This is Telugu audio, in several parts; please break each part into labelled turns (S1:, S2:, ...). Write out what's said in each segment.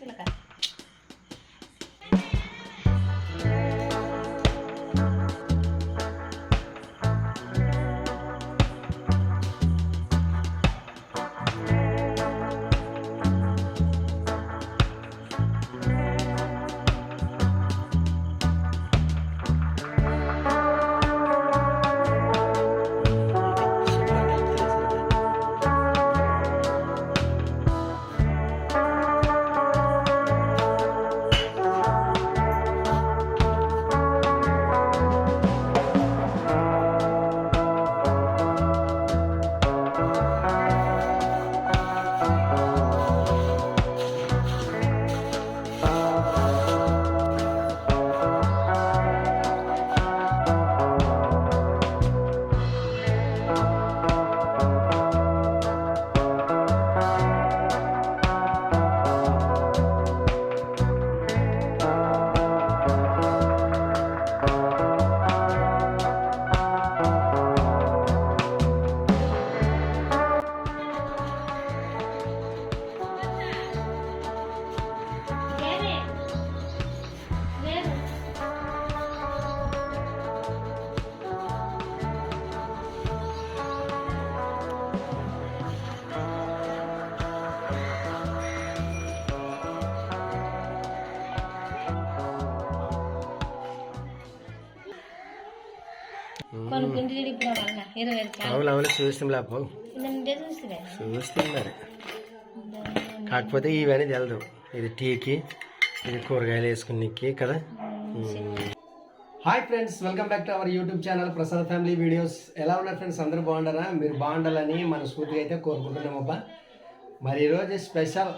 S1: చిలక ఏమి? కొనుక్కుంటే ఇప్పుడు ఇరవై.
S2: అవును అవును చూస్తాం లేపు
S1: నిన్నే చూసిరే.
S2: చూస్తాం మరి. కాకపోతే ఇవన్నీ తెలదు. ఇది టీకి ఇది కూరగాయలు వేసుకునేకి కదా. Hi friends welcome back to our YouTube channel Prasad family videos. ఎలా ఉన్నారు ఫ్రెండ్స్? అందరూ బాగుంటారా మీరు బాగుండాలని మనస్ఫూర్తిగా అయితే కోరుకుంటున్నాం అబ్బా. మరి ఈరోజు special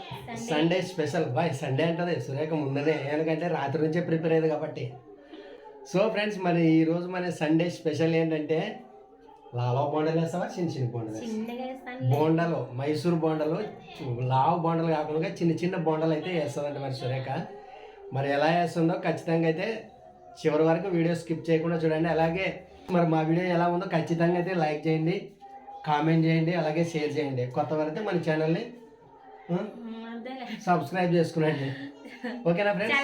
S2: Sunday special. Bye Sunday అంటది. సురేఖ ముందనే ఎందుకంటే రాత్రి నుంచే ప్రిపేర్ అయ్యేది కాబట్టి. సో ఫ్రెండ్స్ మరి ఈరోజు మన సండే స్పెషల్ ఏంటంటే లావా బోండాలు వేస్తావా? చిన్న చిన్న బోండాలు బోండాలు మైసూర్ బోండాలు లావు బోండాలు కాకుండా చిన్న చిన్న బోండాలు అయితే వేస్తుందంట మరి సురేఖ. మరి ఎలా వేస్తుందో ఖచ్చితంగా అయితే చివరి వరకు వీడియో స్కిప్ చేయకుండా చూడండి. అలాగే మరి మా వీడియో ఎలా ఉందో ఖచ్చితంగా అయితే లైక్ చేయండి కామెంట్ చేయండి అలాగే షేర్ చేయండి. కొత్త వారైతే మన ఛానల్ని సబ్స్క్రైబ్ చేసుకునండి. ఓకేనా ఫ్రెండ్స్?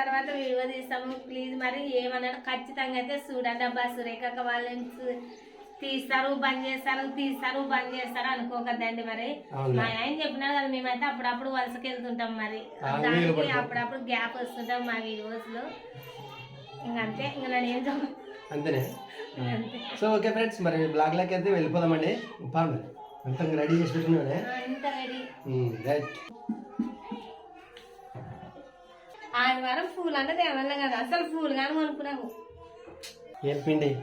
S1: తర్వాత వీడియో తీస్తాము. ప్లీజ్ మరి ఏమన్నాడు? ఖచ్చితంగా అయితే చూడండి అబ్బా సురేఖ వాళ్ళని తీస్తారు బంద్ చేస్తారు తీస్తారు బంద్ చేస్తారు అనుకోకద్దండి మరి. మా ఆయన చెప్పినారు కదా మేమైతే అప్పుడప్పుడు వలసకి వెళ్తుంటాం మరి. దానికి. అప్పుడప్పుడు గ్యాప్ వస్తుంటాం మా వీడియోస్లో ఇంకంతే ఇంకా నేను ఏం
S2: అంతేనే?
S1: అంతే.
S2: సో ఓకే ఫ్రెండ్స్ మరి బ్లాగ్లోకి అయితే వెళ్ళిపోదామండి. పా మరి అంతా రెడీ చేసి పెట్టుకున్నాడే. రైట్.
S1: ఆదివారం పూలు అంటే తేవాలే కదా. అసలు పూలు కానీ కొనుక్కున్నాము
S2: ఏం పిండి?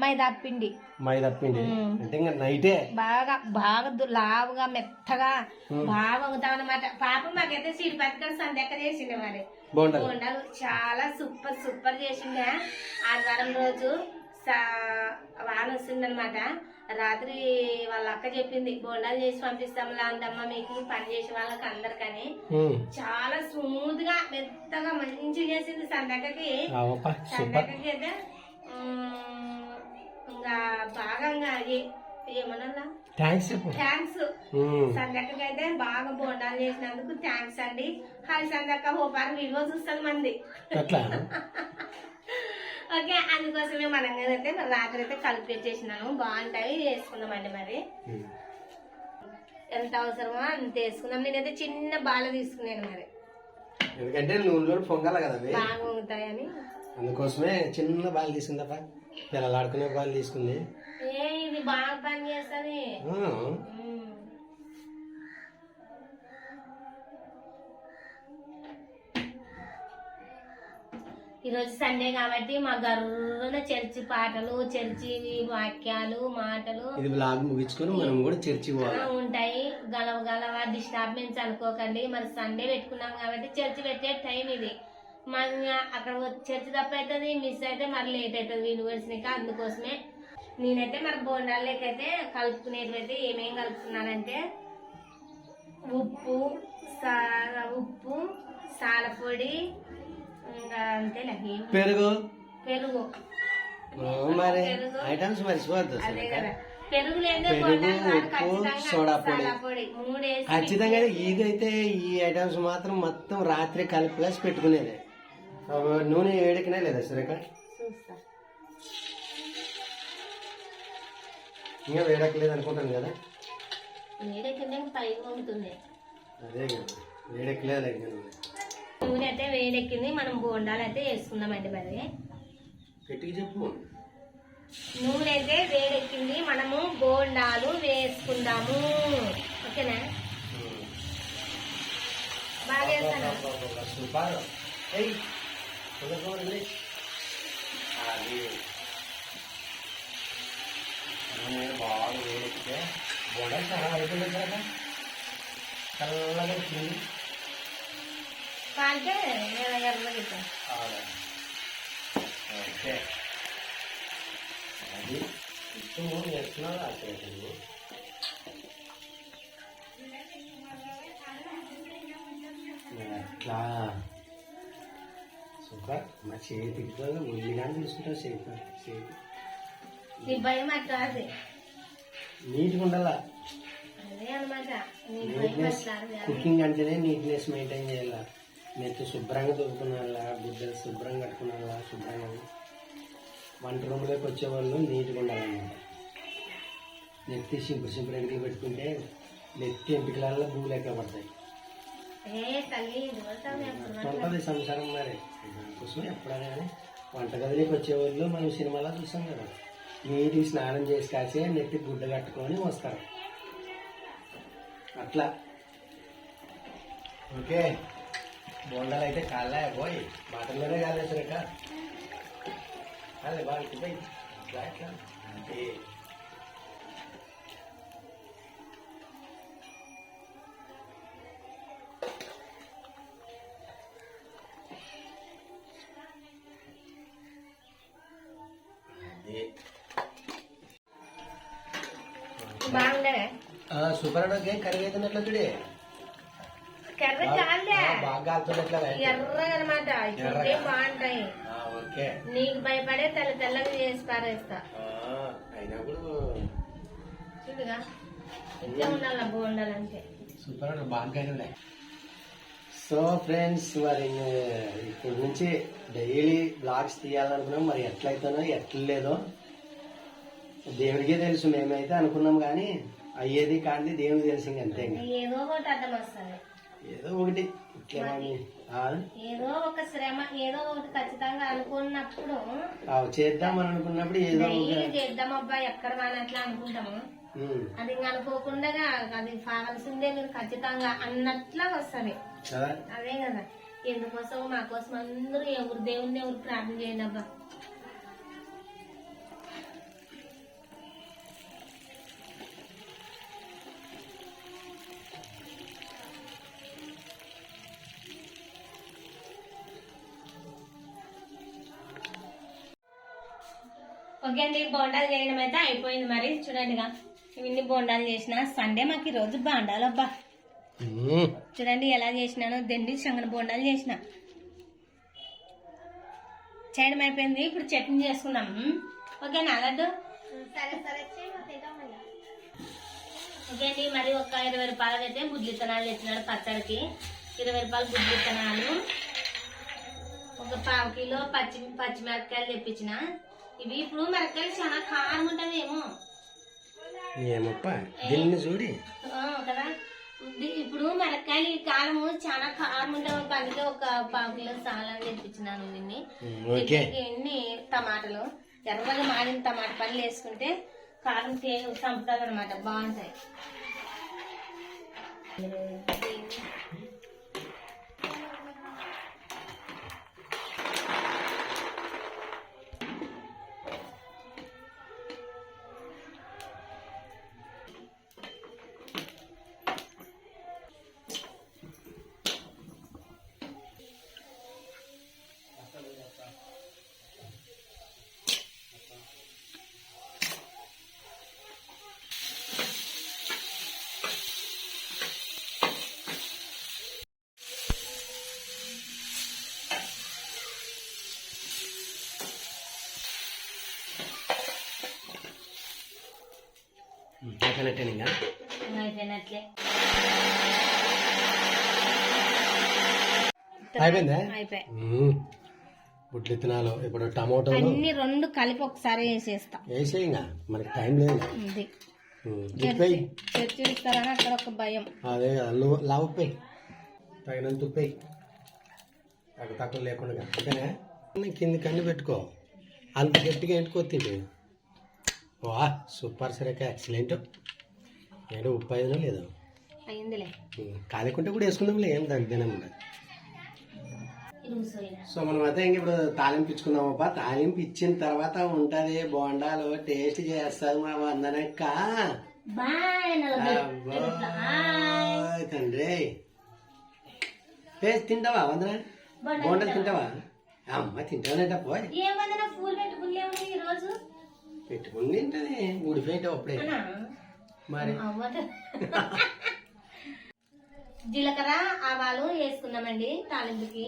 S1: మైదా పిండి.
S2: మైదా పిండి. అంటే ఇంకా నైటే?
S1: బాగా బాగా లావుగా మెత్తగా బాగా వంగుతాం అనమాట పాపం మాకైతే సీడి పథకాలు సందెక్క చేసిండే మరి. బోండాలు చాలా సూపర్ సూపర్ చేసిండే. ఆదివారం రోజు వాన వస్తుందన్నమాట. రాత్రి వాళ్ళ అక్క చెప్పింది బోండాలు చేసి పంపిస్తాంలా అందమ్మ మీకు పని చేసే వాళ్ళకి అందరికని. చాలా స్మూత్గా మెత్తగా మంచిగా చేసింది
S2: సూపర్.
S1: సందక్కకి అయితే ఇంకా బాగా ఏమన్నా
S2: థ్యాంక్స్
S1: థ్యాంక్స్
S2: ఉమ్.
S1: సందక్కకి అయితే బాగా బోండాలు చేసినందుకు థ్యాంక్స్ అండి. హాయ్ సందక్క హోపారు వీడియో చూస్తాను మంది. ఓకే అందుకోసమే మనం మరి రాత్రి అయితే కలిపి పెట్టేసినాను బాగుంటాయి వేసుకుందామండి మరి. ఎంత అవసరమో అంత వేసుకుందాం. నేనైతే చిన్న బాల తీసుకున్నాను మరి.
S2: ఎందుకంటే నూనెలో పొంగాల కదా
S1: బాగా ఉంటాయని
S2: అందుకోసమే చిన్న బాల్ తీసుకుందప్ప పిల్లలు ఆడుకునే బాల్ తీసుకుంది.
S1: ఏ ఇది బాగా పని చేస్తుంది ఈరోజు సండే కాబట్టి మా గర్రున చర్చి పాటలు చర్చి వాక్యాలు మాటలు
S2: ఇది బ్లాగ్ ముగించుకొని మనం కూడా చర్చి
S1: ఉంటాయి. గలవ గలవ డిస్టర్బెన్స్ అనుకోకండి. మరి సండే పెట్టుకున్నాం కాబట్టి చర్చి పెట్టే టైం ఇది. మరి అక్కడ చర్చి తప్ప అవుతుంది మిస్ అయితే మరి లేట్ అవుతుంది యూనివర్సిటీకి అందుకోసమే. నేనైతే మరి బోండాలకైతే కలుపుకునేటివైతే ఏమేం కలుపుతున్నానంటే ఉప్పు ఉప్పు సాలపొడి
S2: పెరుగు?
S1: పెరుగు.
S2: మరి. ఐటమ్స్
S1: కదా. పెరుగు
S2: ఉప్పు, సోడా పొడి. ఖచ్చితంగా ఇదైతే ఈ ఐటమ్స్ మాత్రం మొత్తం రాత్రి కలిపి పెట్టుకునేది. నూనె వేడికినే లేదా సురేఖ?
S1: చూస్తా.
S2: ఇంకా వేడక్కలేదు అనుకుంటాను కదా.
S1: వేడెక్కింటే పైగా ఉంటుంది
S2: అదే కదా. వేడెక్కలేదు నూనె.
S1: నూనె అయితే వేడెక్కింది మనం బోండాలు అయితే వేసుకుందామండి మరి.
S2: గట్టిగా చెప్పు.
S1: నూనె అయితే వేడెక్కింది మనము బోండాలు వేసుకుందాము. ఓకేనా? బాగా వేస్తాను
S2: బాగా. వేడెక్కితే చాలా అయిపోయింది కదా. చల్లగా
S1: కాలితే.
S2: ఓకే అది ఇప్పుడు ఎట్లా అట్లా సూపర్ మా చేతికి ఉల్లిగానే తీసుకుంటావు చేతి చేతి
S1: నీ భయం అట్లా
S2: నీట్గా ఉండాలా. కుకింగ్ అంటేనే నీట్నెస్ మెయింటైన్ చేయాలా నెత్తి శుభ్రంగా దొరుకుతున్నాలా గుడ్డలు శుభ్రంగా కట్టుకున్నాలా శుభ్రంగా వంట రూమ్లోకి వచ్చేవాళ్ళు నీట్గా ఉండాలన్నమాట. నెత్తి సింపుల్ సింపుల్ ఎగిరి పెట్టుకుంటే నెత్తి ఎంపికలలో భూములు ఎక్కడ పడతాయి? ఉంటుంది సంసారం మరి. దానికోసం ఎప్పుడైనా కానీ వంటగదిలోకి వచ్చేవాళ్ళు మనం సినిమాలో చూస్తాం కదా. నీటికి స్నానం చేసి కాసే నెత్తి గుడ్డ కట్టుకొని వస్తారు. అట్లా. ఓకే. బోండాలు అయితే కాళ్ళే పోయి బాటల్లోనే కాలేసరిక కాలే బాగా పోయి ఇట్లా ఇట్లా అంతే అది
S1: బాగుండే
S2: సూపర్ ఓకే కర్రీ అయితే ఎట్లా చూడే
S1: కర్రీ కాలే
S2: బాగా కాలుతున్నట్లా
S1: ఎర్రగా అనమాట ఇప్పుడే బాగుంటాయి. నీకు భయపడే తెల్ల తెల్లగా చేసి పారేస్తా. చూడుగా. ఇట్లా ఉండాలి
S2: సూపర్ అన్న బాగా సో ఫ్రెండ్స్ మరి ఇప్పటి నుంచి డైలీ బ్లాగ్స్ తీయాలనుకున్నాం. మరి ఎట్లయితేనో ఎట్ల లేదో దేవుడికే తెలుసు. మేమైతే అనుకున్నాం కానీ అయ్యేది కాంది దేవుడికి తెలుసు ఇంక. అంతే.
S1: ఏదో ఒకటి అడ్డం వస్తుంది
S2: ఏదో ఒకటి
S1: ఏదో ఒక శ్రమ ఏదో ఒకటి ఖచ్చితంగా అనుకున్నప్పుడు
S2: ఆ, చేద్దాం అని అనుకున్నప్పుడు ఏదో
S1: చేద్దాం అబ్బా ఎక్కడ మనం అట్లా అనుకుంటాము. అది అనుకోకుండా అది కావాల్సిందే మీరు ఖచ్చితంగా అన్నట్లా వస్తుంది. అదే కదా. ఎందుకోసం మా కోసం అందరూ ఎవరు దేవుణ్ణి ఎవరు ప్రార్థన చేయండి అబ్బా ఓకే అండి బోండాలు చేయడం అయితే అయిపోయింది మరి. చూడండిగా ఇవన్నీ బోండాలు చేసిన సండే మాకు ఈరోజు బాండాలు అబ్బా. చూడండి ఎలా చేసినానో దండి శంగన బోండాలు చేసిన. చేయడం అయిపోయింది. ఇప్పుడు చట్నీ చేసుకుందాం. ఓకేనా లడ్డు? ఓకే అండి మరి ఒక ఇరవై రూపాయలు అయితే గుడ్లు విత్తనాలు తెచ్చినాడు పచ్చడికి. ఇరవై రూపాయలు గుడ్లు విత్తనాలు ఒక పావు కిలో పచ్చి పచ్చిమిరపకాయలు తెప్పించిన. ఇవి ఇప్పుడు మిరపకాయలు చాలా కారం ఉంటుందేమో.
S2: ఏమప్ప? దీన్ని చూడి.
S1: కదా? ఇప్పుడు మిరపకాయలు కారము చాలా కారం ఉంటుంది అందుకే ఒక పావు కిలో చాలా తెప్పించినాను దీన్ని ఎన్ని టమాటాలు? ఎర్రగా మాడిన టమాటా పళ్ళు వేసుకుంటే కారం చంపుతుంది అనమాట బాగుంటాయి.
S2: అయిపోయినట్టే ఇంకా
S1: అయిపోయినట్లే
S2: అయిపోయిందా. గుడ్లు విత్తనాలు ఇప్పుడు టమోటాలు.
S1: అన్ని రెండు కలిపి ఒకసారి వేసేస్తా.
S2: వేసే ఇంకా మనకి టైం లేదు.
S1: ఇది
S2: ఉప్పెయ్యి
S1: చర్చి ఇస్తారని అక్కడ ఒక భయం.
S2: అదే అల్లు లావు ఉప్పెయ్యి తగినంత ఉప్పెయ్యి తక్కువ తక్కువ లేకుండా అంతేనా? కింది కన్ను పెట్టుకో. అంత గట్టిగా ఎంటుకొత్తింది వా సూపర్ సరేక ఎక్సలెంట్. ఏంటో ఉప్పు అయిందో లేదో?
S1: అయిందిలే
S2: కాలేకుంటే కూడా వేసుకుందాంలే ఏం దాని దినం ఉండదు. సో మనం అయితే ఇంక ఇప్పుడు తాలింపు ఇచ్చుకుందాం అబ్బా తాలింపు ఇచ్చిన తర్వాత ఉంటది బోండాలు టేస్ట్ చేస్తుంది మా అబ్బో, తండ్రి. ఏ తింటావా వందన? బోండాలు తింటావా? అమ్మ తింటానంట పోయ్. పెట్టుకుని తింటది
S1: అన్నా
S2: మరి?
S1: జీలకర్ర ఆవాలు వేసుకున్నామండి తాలింపుకి.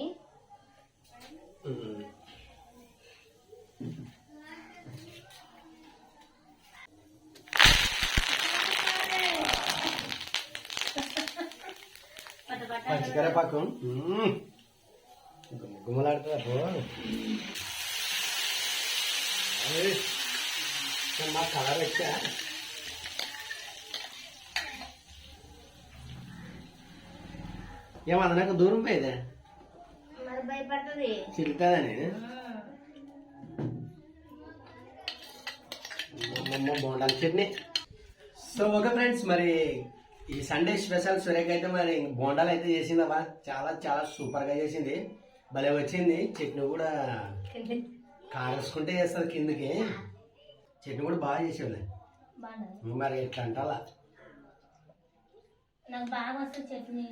S2: పచ్చికరేపాకు. మా కలర్ వచ్చా? ఏమన్నా నాకు దూరం పోయేదే. చిలుతుందని అమ్మమ్మ బోండాల చట్నీ. సో ఓకే ఫ్రెండ్స్ మరి ఈ సండే స్పెషల్ సురేఖ అయితే మరి బోండాలు అయితే చేసిందబ్బా చాలా చాలా సూపర్గా చేసింది. భలే వచ్చింది. చట్నీ కూడా కారేసుకుంటే చేస్తుంది కిందకి. చట్నీ కూడా బాగా చేసేవాళ్ళే.
S1: బాగుంది.
S2: మరి ఎట్లా అంటాలా?
S1: నాకు బాగా వస్తుంది చట్నీ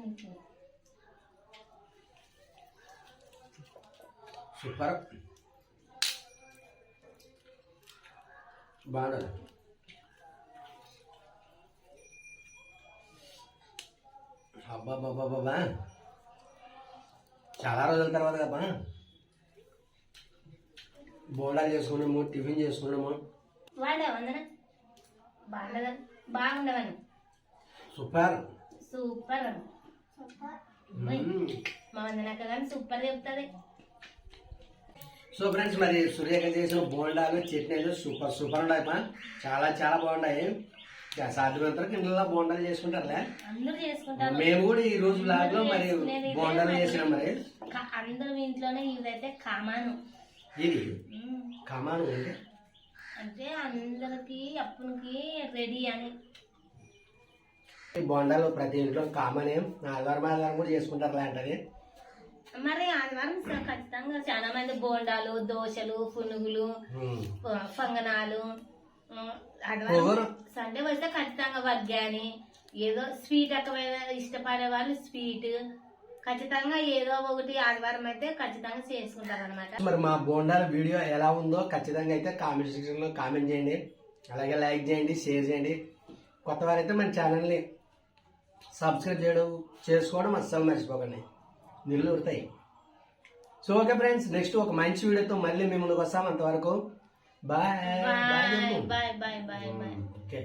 S2: సూపర్. బాగుండదు అబ్బా బాబా బాబా చాలా రోజుల తర్వాత కదా బోండాలు చేసుకున్నాము టిఫిన్ చేసుకున్నాము.
S1: బాగుండవని
S2: సూపర్.
S1: సూపర్. మా వందనక్క కానీ సూపర్ చెప్తుంది
S2: సో ఫ్రెండ్స్ మరి సూర్యక చేసిన బోండాలు చట్నీలు సూపర్ సూపర్ ఉన్నాయి పా. చాలా చాలా బాగున్నాయి. సాధ్యమైనంత ఇంట్లో బోండాలు చేసుకుంటారులే. మేము కూడా ఈ రోజు బ్లాగ్లో మరి బోండాలు. చేసినాం మరి.
S1: అందరూ ఇంట్లోనే ఇవైతే కామాను.
S2: ఇది. కమాను అంటే?
S1: అంటే అందరికి అప్పునికి రెడీ అని.
S2: బోండాలు ప్రతి ఇంట్లో కామన్. ఏం ఆదివారం ఆదివారం కూడా చేసుకుంటారు లాంటిది
S1: మరి ఆదివారం ఖచ్చితంగా చాలా మంది బోండాలు దోశలు పునుగులు పొంగనాలు ఆదివారం. సండే వస్తే ఖచ్చితంగా వగ్గాని ఏదో స్వీట్ రకమైన ఇష్టపడే వాళ్ళు స్వీట్. ఖచ్చితంగా ఏదో ఒకటి ఆదివారం అయితే ఖచ్చితంగా చేసుకుంటారు అనమాట
S2: మరి మా బోండాల వీడియో ఎలా ఉందో ఖచ్చితంగా అయితే కామెంట్ సెక్షన్లో కామెంట్ చేయండి. అలాగే లైక్ చేయండి షేర్ చేయండి. కొత్త వారైతే మన ఛానల్ని సబ్స్క్రైబ్ చేయడం చేసుకోవడం అస్సలు మర్చిపోకండి. నిల్లు ఉడతాయి సో ఓకే ఫ్రెండ్స్ నెక్స్ట్ ఒక మంచి వీడియోతో మళ్ళీ మేము ముందుకు వస్తాం. అంతవరకు
S1: bye bye bye bye bye
S2: okay